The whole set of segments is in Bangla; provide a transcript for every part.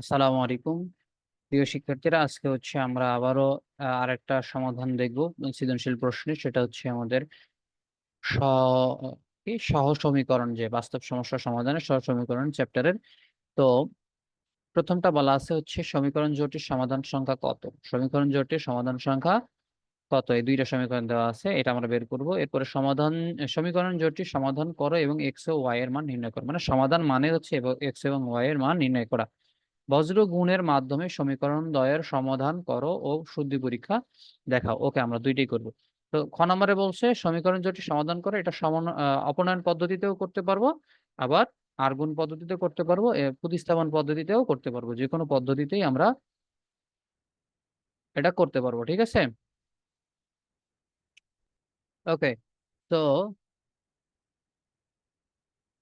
আসসালামু আলাইকুম। প্রিয় শিক্ষার্থীরা, আজকে হচ্ছে আমরা আবারও আরেকটা সমাধান দেখব, সৃজনশীল প্রশ্নের সেটা হচ্ছে আমাদের সহ সমীকরণ যে, বাস্তব সমস্যা সমাধানের সহ সমীকরণ চ্যাপ্টারের। তো প্রথমটা বলা আছে হচ্ছে, সমীকরণ জোটটির সমাধান সংখ্যা কত? সমীকরণ জোটটির সমাধান সংখ্যা কত? এই দুইটা সমীকরণ দেওয়া আছে, এটা আমরা বের করব। এরপরে সমাধান, সমীকরণ জোটটির সমাধান করো এবং এক্স ও ওয়াই এর মান নির্ণয় করো। মানে সমাধান মানে হচ্ছে এক্স এবং ওয়াই এর মান নির্ণয় করা। বজ্র গুণের মাধ্যমে সমীকরণ দয়ের সমাধান করো ও শুদ্ধি পরীক্ষা দেখাও। ওকে, আমরা দুইটাই করব। তো খ নম্বরে বলছে, সমীকরণ জোটটি সমাধান করে, এটা অপনয়ন পদ্ধতিতেও করতে পারব, আবার আরগুণ পদ্ধতিতে করতে পারব প্রতিস্থাপন পদ্ধতিতেও করতে পারব। যে কোনো পদ্ধতিতেই আমরা এটা করতে পারব, ঠিক আছে? ওকে, তো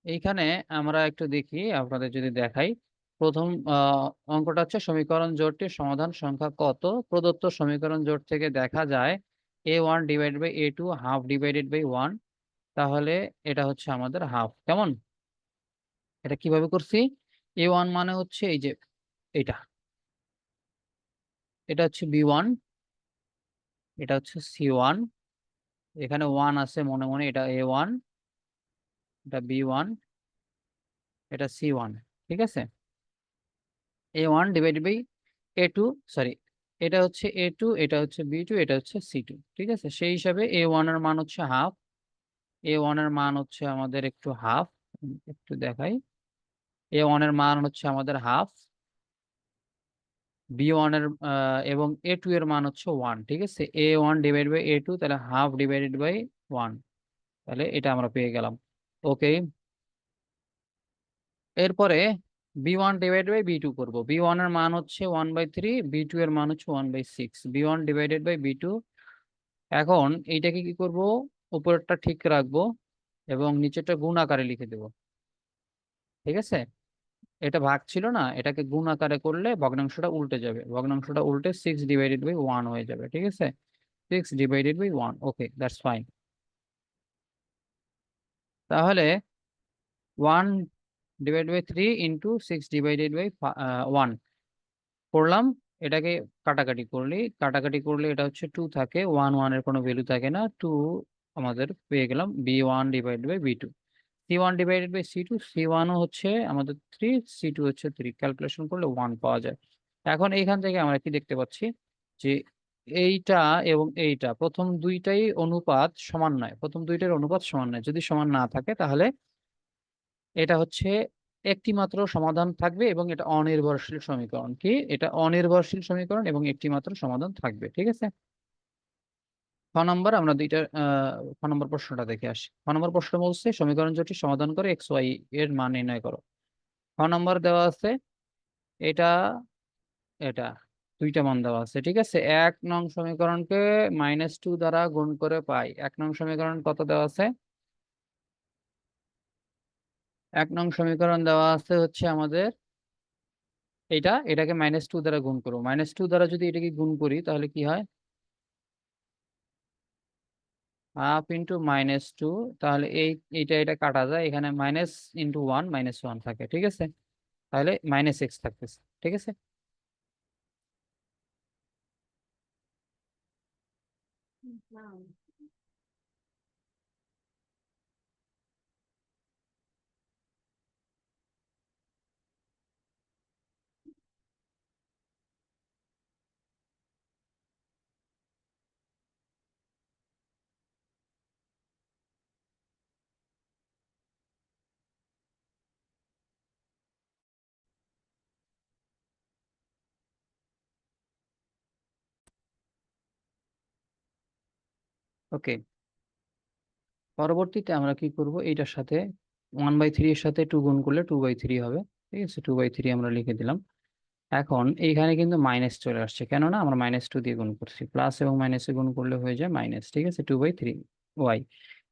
এইখানে আমরা একটু দেখি, আপনাদের যদি দেখাই। প্রথম অঙ্কটা হচ্ছে সমীকরণ জোটটির সমাধান সংখ্যা কত? প্রদত্ত সমীকরণ জোট থেকে দেখা যায় A one divide by A two half divided by one তাহলে এটা হচ্ছে আমাদের হাফ কেমন? এটা কীভাবে করছি? এ ওয়ান মানে হচ্ছে এই যে এটা। এটা হচ্ছে বি ওয়ান এটা হচ্ছে সি ওয়ান এখানে ওয়ান আছে মনে মনে, এটা এ ওয়ান এটা বি ওয়ান এটা সি ওয়ান ঠিক আছে? A one divided by A two sorry এটা হচ্ছে এ টু এটা হচ্ছে বি টু এটা হচ্ছে সি টু ঠিক আছে? সেই হিসাবে এ ওয়ানের মান হচ্ছে হাফ এ ওয়ানের মান হচ্ছে আমাদের একটু হাফ একটু দেখাই। এ ওয়ানের মান হচ্ছে আমাদের হাফ বি ওয়ানের আহ, এবং এ টু এর মান হচ্ছে ওয়ান ঠিক আছে? A one divide by A two তাহলে হাফ ডিভাইডেড বাই ওয়ান তাহলে এটা আমরা পেয়ে গেলাম। ওকে এরপরে B one divide by B two করব। বি ওয়ানের মান হচ্ছে one by three B two এর মান হচ্ছে one by six B one divided by B two এখন এইটাকে কি করব? উপরেরটা ঠিক রাখব এবং নিচেরটা গুণ আকারে লিখে দেব। ঠিক আছে? এটা ভাগ ছিল না, এটাকে গুণ আকারে করলে ভগ্নাংশটা উল্টে যাবে। ভগ্নাংশটা উল্টে সিক্স ডিভাইডেড বাই ওয়ান হয়ে যাবে। ঠিক আছে? Six divided by one okay that's fine তাহলে one divide by three into six divided by one করলাম, এটাকে কাটাকাটি করলে কাটাকাটি করলে এটা হচ্ছে টু থাকে ওয়ান ওয়ানের কোনো ভ্যালু থাকে না টু আমাদের পেয়ে গেলাম B one divide by B two C one divided by C two C ওয়ানও হচ্ছে আমাদের থ্রি সি টু হচ্ছে থ্রি ক্যালকুলেশন করলে ওয়ান পাওয়া যায়। এখন এইখান থেকে আমরা কি দেখতে পাচ্ছি যে এইটা এবং এইটা, প্রথম দুইটাই অনুপাত সমান নয়, প্রথম দুইটার অনুপাত সমান নয়, যদি সমান না থাকে তাহলে এটা হচ্ছে একটি মাত্র সমাধান থাকবে এবং এটা অনির্ভরশীল সমীকরণ। কি? এটা অনির্ভরশীল সমীকরণ এবং একটি মাত্র সমাধান থাকবে, ঠিক আছে? খ নম্বর আমরা দুইটা খ নম্বর প্রশ্নটা দেখে আসি। খ নম্বর প্রশ্ন বলছে, সমীকরণ জোটটি সমাধান করে এক্স ওয়াই এর মান নির্ণয় করো। খ নম্বর দেওয়া আছে, এটা এটা, দুইটা মান দেওয়া আছে, ঠিক আছে? এক নং সমীকরণকে মাইনাস টু দ্বারা গুণ করে পাই। এক নং সমীকরণ কত দেওয়া আছে? এক নং সমীকরণ দেওয়া আছে হচ্ছে আমাদের এটা এটাকে মাইনাস টু দ্বারা গুণ করব। মাইনাস টু দ্বারা যদি এটাকে গুণ করি, তাহলে কি হয়? হাফ ইন্টু মাইনাস টু তাহলে এই, এইটা, এটা কাটা যায়। এখানে minus into one minus one থাকে, ঠিক আছে? তাহলে মাইনাস এক্স থাকতেছে, ঠিক আছে? ওকে। পরবর্তীতে আমরা কি করব? এইটার সাথে ওয়ান বাই থ্রি এর সাথে টু গুণ করলে টু বাই থ্রি হবে। ঠিক আছে? টু বাই থ্রি আমরা লিখে দিলাম। এখন এইখানে কিন্তু মাইনাস চলে আসছে। কেননা আমরা মাইনাস টু দিয়ে গুণ করছি। প্লাস এবং মাইনাসে গুণ করলে হয়ে যায় মাইনাস ঠিক আছে? Two by three Y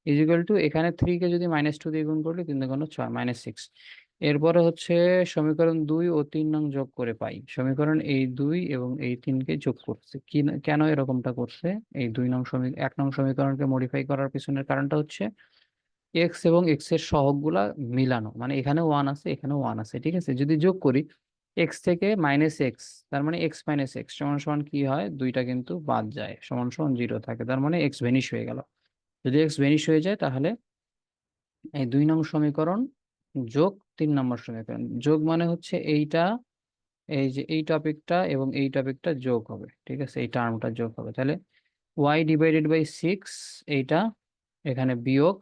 is equal two এখানে থ্রি কে যদি মাইনাস টু দিয়ে গুণ করলে তিন দুগুণ ছয়। মাইনাস সিক্স এরপরে হচ্ছে সমীকরণ দুই ও তিন নং যোগ করে পাই। সমীকরণ এই দুই এবং এই তিনকে যোগ করছে। কি কেন এরকমটা করছে? এই দুই নং সমী, এক নং সমীকরণকে মডিফাই করার পিছনের কারণটা হচ্ছে এক্স এবং এক্সের সহগগুলা মিলানো। মানে এখানে ওয়ান আছে, এখানে ওয়ান আছে, ঠিক আছে? যদি যোগ করি এক্স থেকে মাইনাস এক্স তার মানে এক্স মাইনাস এক্স সমান সমান কি হয়? দুইটা কিন্তু বাদ যায়, সমান সমান জিরো থাকে, তার মানে এক্স ভেনিশ হয়ে গেল। যদি এক্স ভেনিশ হয়ে যায়, তাহলে এই দুই নং সমীকরণ যোগ তিন নম্বর সমীকরণ যোগ মানে হচ্ছে এইটা, এই যে এই টপিকটা এবং এই টপিকটা যোগ হবে, ঠিক আছে? এই টার্মটা যোগ হবে। তাহলে ওয়াই ডিভাইডেড বাই সিক্স এইটা এখানে বিয়োগ,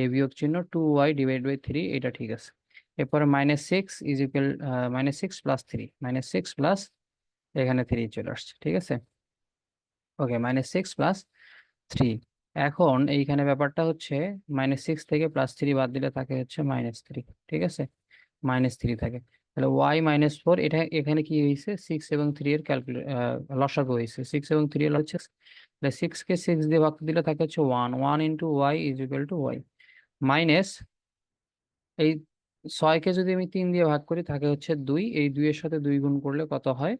এই বিয়োগ চিহ্ন two Y divide by three এটা ঠিক আছে। এরপরে minus six is equal minus six plus three minus six plus এখানে থ্রি চলে আসছে, ঠিক আছে? Okay minus six plus three এখন এইখানে ব্যাপারটা হচ্ছে মাইনাস সিক্স থেকে প্লাস থ্রি বাদ দিলে থাকে হচ্ছে মাইনাস থ্রি ঠিক আছে? মাইনাস থ্রি থাকে। তাহলে ওয়াই মাইনাস ফোর এটা এখানে কি হয়েছে? সিক্স এবং থ্রি এর ক্যালকুলে লসাগু হয়েছে। সিক্স এবং থ্রি এর হচ্ছে তাহলে সিক্স কে সিক্স দিয়ে ভাগ দিলে থাকে হচ্ছে one one into Y is equal to Y minus এই ছয়কে যদি আমি তিন দিয়ে ভাগ করি থাকে হচ্ছে দুই। এই দুইয়ের সাথে দুই গুণ করলে কত হয়?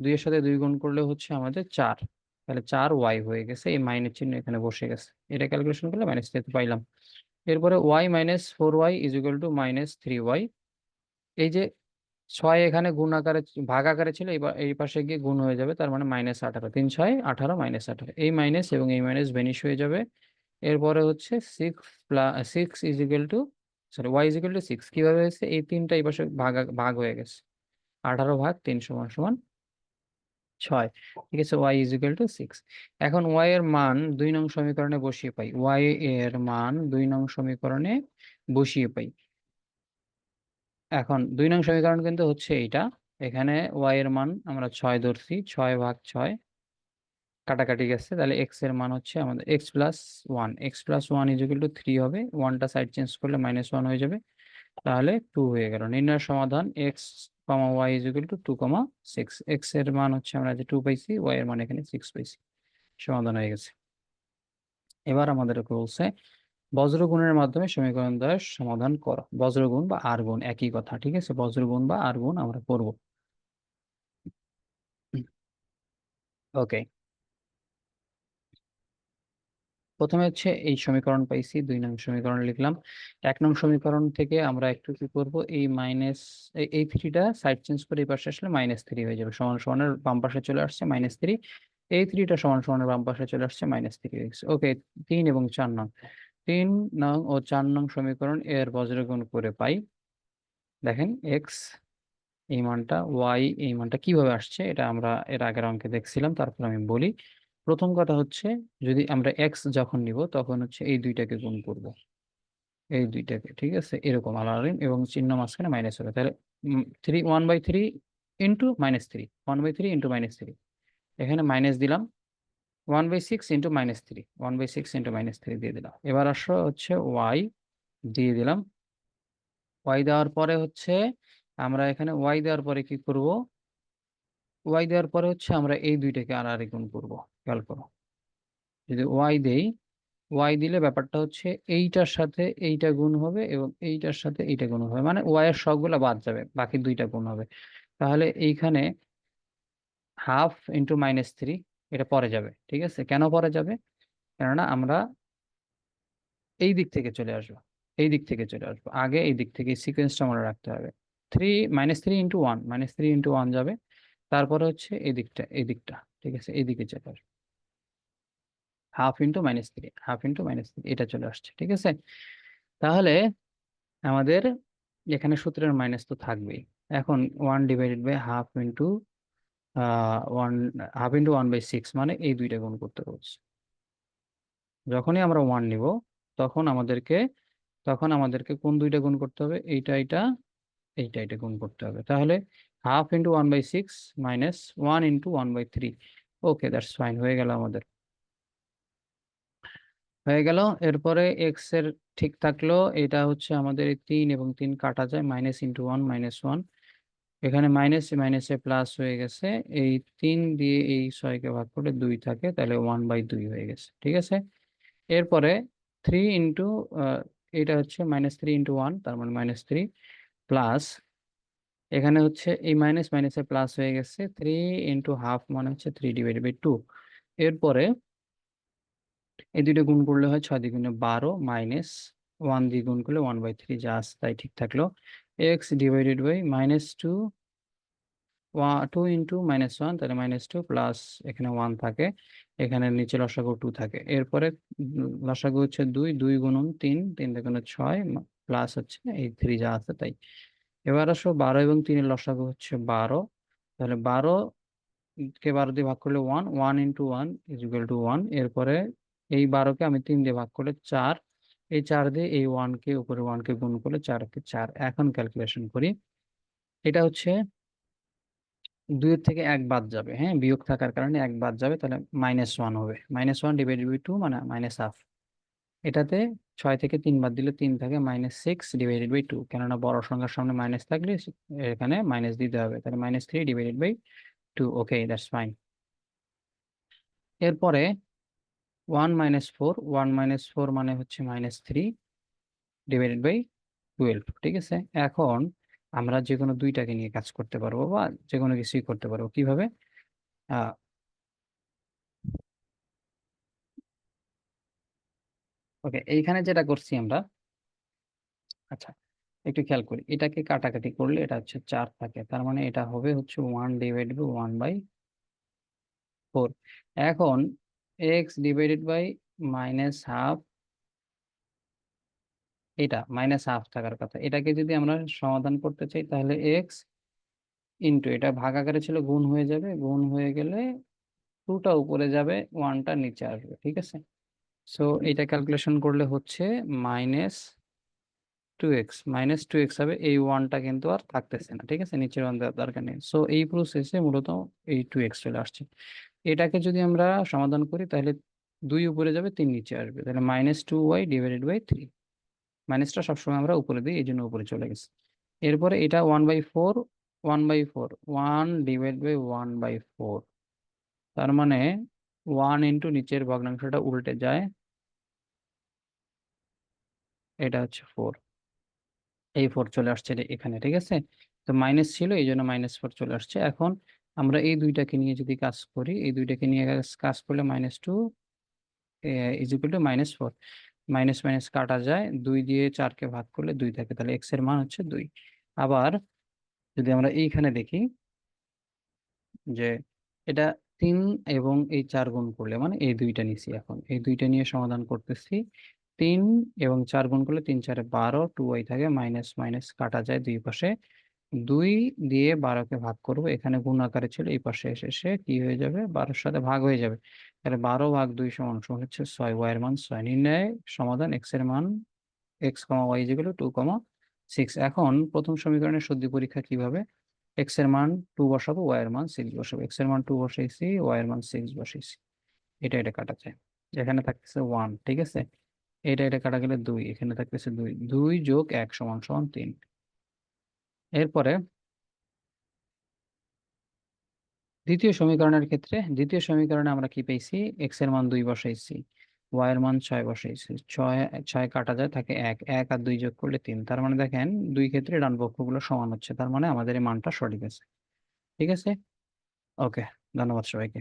দুইয়ের সাথে দুই গুণ করলে হচ্ছে আমাদের চার। তাহলে চার ওয়াই হয়ে গেছে, এই মাইনের চিহ্ন এখানে বসে গেছে। এটা ক্যালকুলেশন করলে মাইনাস থ্রি পাইলাম। এরপরে Y minus four Y is equal to minus three Y এই যে ছয় এখানে গুণ আকারে, ভাগ আকারে ছিল এই পাশে গিয়ে গুণ হয়ে যাবে, তার মানে মাইনাস আঠারো। তিন ছয়, আঠারো মাইনাস আঠারো। এই মাইনাস এবং এই মাইনাস ভেনিশ হয়ে যাবে। এরপরে হচ্ছে six plus six is equal to sorry Y is equal to six কীভাবে হয়েছে? এই তিনটা এই পাশে ভাগ ভাগ হয়ে গেছে। আঠারো ভাগ তিন সমান সমান ছয়, ঠিক আছে? Y is equal to six এখন ওয়াই এর মান দুই নং সমীকরণে বসিয়ে পাই। ওয়াই এর মান দুই নং সমীকরণে বসিয়ে পাই। এখন দুই নং সমীকরণ কিন্তু হচ্ছে এইটা। এখানে ওয়াই এর মান আমরা ছয় ধরছি, ছয় ভাগ ছয়। কাটাকাটি গেছে, তাহলে এক্সের মান হচ্ছে আমাদের X plus one X plus one two three হবে। ওয়ানটা সাইড চেঞ্জ করলে মাইনাস ওয়ান হয়ে যাবে। তাহলে টু হয়ে গেল। নির্ণয় সমাধান X comma Y is equal to two comma six এক্সের মান হচ্ছে আমরা যে টু পাইছি ওয়াই এর মান এখানে সিক্স পাইছি। সমাধান হয়ে গেছে। এবার আমাদের বলছে? বজ্রগুণের মাধ্যমে সমীকরণ দ্বয়ের সমাধান করো। বজ্রগুণ বা আর গুণ একই কথা, ঠিক আছে? বজ্রগুণ বা আর গুণ আমরা করব। ওকে। প্রথমে হচ্ছে এই সমীকরণ পাইছি, দুই নং সমীকরণ লিখলাম। এক নং সমীকরণ থেকে আমরা একটু কি করব, এই মাইনাস এই থ্রিটা সাইড চেঞ্জ করে এই পাশে আসলে মাইনাস থ্রি হয়ে যাবে, সমান সমানের বাম পাশে চলে আসছে মাইনাস থ্রি এই থ্রিটা সমান সমানের বাম পাশে চলে আসছে মাইনাস থ্রি ওকে তিন এবং চার নং। তিন নং ও চার নং সমীকরণ এর বজ্রগুণ করে পাই। দেখেন এক্স এই মানটা ওয়াই এই মানটা কীভাবে আসছে, এটা আমরা এর আগের অঙ্কে দেখছিলাম, তারপর আমি বলি। প্রথম কথা হচ্ছে, যদি আমরা এক্স যখন নিব, তখন হচ্ছে এই দুইটাকে গুণ করব। এই দুইটাকে, ঠিক আছে? এরকম আলাদা এবং চিহ্ন মাঝখানে মাইনাস হবে। তাহলে three one by three into minus three one by three into minus three এখানে মাইনাস দিলাম one by six into minus three one by six into minus three দিয়ে দিলাম। এবার আসো হচ্ছে ওয়াই দিয়ে দিলাম। ওয়াই দেওয়ার পরে হচ্ছে আমরা এখানে ওয়াই দেওয়ার পরে কি করব? ওয়াই দেওয়ার পরে হচ্ছে আমরা এই দুইটাকে আর আর গুণ করব। খেয়াল করো। যদি ওয়াই দেই ওয়াই দিলে ব্যাপারটা হচ্ছে এইটার সাথে এইটা গুণ হবে এবং এইটার সাথে এইটা গুণ হবে। মানে ওয়াই এর সবগুলা বাদ যাবে, বাকি দুইটা গুণ হবে। তাহলে এইখানে হাফ ইন্টু মাইনাস থ্রি এটা পরে যাবে, ঠিক আছে? কেন পরে যাবে? কেননা আমরা এই দিক থেকে চলে আসব, এই দিক থেকে চলে আসব। আগে এই দিক থেকে সিকোয়েন্সটা মনে রাখতে হবে। Three minus three into one minus three into one যাবে। তারপরে হচ্ছে এই দিকটা এই দিকটা, ঠিক আছে? এই দিকে চলে আসবে। Half into minus three, half into minus three, এটা চলে আসছে, ঠিক আছে? তাহলে আমাদের এখানে সূত্রের মাইনাস তো থাকবেই। এখন one divided by half into one half into one by six মানে এই দুইটা গুণ করতে বলছে। যখনই আমরা ওয়ান নিব, তখন আমাদেরকে তখন আমাদেরকে কোন দুইটা গুণ করতে হবে? এইটা এইটা এইটা এটা গুণ করতে হবে। তাহলে half into one by six minus one into one by three okay that's fine হয়ে গেল আমাদের। হয়ে গেল। এরপরে এক্সের ঠিক থাকল, এটা হচ্ছে আমাদের তিন এবং তিন কাটা যায় minus into one minus one এখানে মাইনাস মাইনাসে প্লাস হয়ে গেছে। এই তিন দিয়ে এই ছয়কে ভাগ করে দুই থাকে, তাহলে ওয়ান বাই দুই হয়ে গেছে, ঠিক আছে? এরপরে থ্রি ইন্টু এটা হচ্ছে মাইনাস থ্রি ইন্টু ওয়ান তার মানে মাইনাস থ্রি প্লাস এখানে হচ্ছে এই মাইনাস মাইনাসে প্লাস হয়ে গেছে থ্রি ইন্টু হাফ মানে হচ্ছে থ্রি ডিভাইড বাই টু এরপরে এই দুটো গুণ করলে হয় ছয় দ্বিগুণে বারো মাইনাস ওয়ান দিয়ে গুণ করলে ওয়ান বাই থ্রি যা আছে তাই ঠিক থাকল। X divided by minus two two into minus one তাহলে মাইনাস টু প্লাস এখানে ওয়ান থাকে, এখানে নিচে লসাগু টু থাকে। এরপরে লসাগু হচ্ছে দুই দুই গুণন তিন তিন গুণন ছয় প্লাস হচ্ছে এই থ্রি যা আছে তাই। এবার আসো বারো এবং তিনের লসাগু হচ্ছে বারো, তাহলে বারো কে বারো দিয়ে ভাগ করলে one one into one is equal to one এরপরে এই বারোকে আমি তিন দিয়ে ভাগ করলে চার। এই চার দিয়ে এই ওয়ানকে উপরে ওয়ানকে গুণ করলে চারকে চার। এখন ক্যালকুলেশন করি। এটা হচ্ছে দুইয়ের থেকে এক বাদ যাবে হ্যাঁ? বিয়োগ থাকার কারণে এক বাদ যাবে, তাহলে মাইনাস ওয়ান হবে। Minus one divided by two মানে মাইনাস হাফ এটাতে ছয় থেকে তিন বাদ দিলে তিন থাকে minus six divided by two কেননা বড় সংখ্যার সামনে মাইনাস থাকলে এখানে মাইনাস দিতে হবে। তাহলে minus three divided by two okay that's fine এরপরে one minus four, one minus four মানে হচ্ছে minus three divided by twelve, ঠিক আছে? এখন আমরা যে কোনো দুইটাকে নিয়ে কাজ করতে পারব বা যে কোনো কিছুই করতে পারব। কীভাবে? ওকে, এইখানে যেটা করছি আমরা আচ্ছা একটু খেয়াল করি, এটাকে কাটাকাটি করলে এটা হচ্ছে চার থাকে, তার মানে এটা হবে হচ্ছে one divide by one by four. এখন x divided by minus half এটা মাইনাস হাফ থাকার কথা। এটাকে যদি আমরা সমাধান করতে চাই, তাহলে এক্স ইন্টু এটা ভাগ আকারে ছিল, গুণ হয়ে যাবে। গুণ হয়ে গেলে টুটা উপরে যাবে ওয়ানটা নিচে আসবে, ঠিক আছে? সো এটা ক্যালকুলেশন করলে হচ্ছে minus two x minus two x হবে, এই ওয়ানটা কিন্তু আর থাকতেছে না, ঠিক আছে? নিচের ওয়ান দরকার নেই। সো এই প্রসেসে মূলত এই টু এক্স চলে আসছে। এটাকে যদি আমরা সমাধান করি, তাহলে দুই উপরে যাবে, তিন নিচে আসবে। তাহলে minus two y divided by three মাইনাসটা সবসময় আমরা উপরে দিই, এই জন্য উপরে চলে গেছে। এরপরে এটা one by four one by four one divide by one by four তার মানে ওয়ান ইন্টু নিচের ভগ্নাংশটা উল্টে যায়, এটা হচ্ছে ফোর এই ফোর চলে আসছে এখানে, ঠিক আছে? তো মাইনাস ছিল, এই জন্য মাইনাস ফোর চলে আসছে। এখন আমরা এই দুইটাকে নিয়ে যদি কাজ করি, এই দুইটাকে নিয়ে কাজ- করলে minus two is equal to minus four minus minus কাটা যায়, দুই দিয়ে চারকে ভাগ করলে দুই থাকে, তাহলে এক্সের মান হচ্ছে দুই। আবার যদি আমরা এইখানে দেখি যে এটা তিন এবং এই চার গুণ করলে মানে এই দুইটা নিছি এখন, এই দুইটা নিয়ে সমাধান করতেছি, তিন এবং চার গুণ করলে তিন চারে বারো টু ওয়াই থাকে মাইনাস মাইনাস কাটা যায় দুই পাশে দুই দিয়ে বারোকে ভাগ করব। এখানে গুণ আকারে ছিল, এই পাশে এসে সে কি হয়ে যাবে? বারোর সাথে ভাগ হয়ে যাবে। তাহলে বারো ভাগ দুই সমান সমান হচ্ছে ছয়। ওয়াই এর মান ছয়। নির্ণয় সমাধান এক্সের মান এক্স কমা ওয়াই যেগুলো টু কমা সিক্স এখন প্রথম সমীকরণের সত্যি পরীক্ষা কীভাবে? এক্সের মান টু বসাবো ওয়াই এর মান সিক্স বসাবো। এক্সের মান টু বসাইছি ওয়াই এর মান সিক্স বসাইছি। এটা এটা কাটা যায়। এখানে থাকতেছে ওয়ান ঠিক আছে? এটা এটা কাটা গেলে দুই। এখানে থাকতেছে দুই। দুই যোগ এক সমান সমান তিন। এরপরে দ্বিতীয় সমীকরণের ক্ষেত্রে, দ্বিতীয় সমীকরণে আমরা কি পেয়েছি? এক্সের মান দুই বসাইছি ওয়াই এর মান ছয় বসাইছি, ছয় ছয় কাটা যায়, থাকে এক এক আর দুই যোগ করলে তিন। তার মানে দেখেন, দুই ক্ষেত্রে ডান পক্ষগুলো সমান হচ্ছে, তার মানে আমাদের এই মানটা সঠিক আছে। ঠিক আছে? ওকে ধন্যবাদ সবাইকে।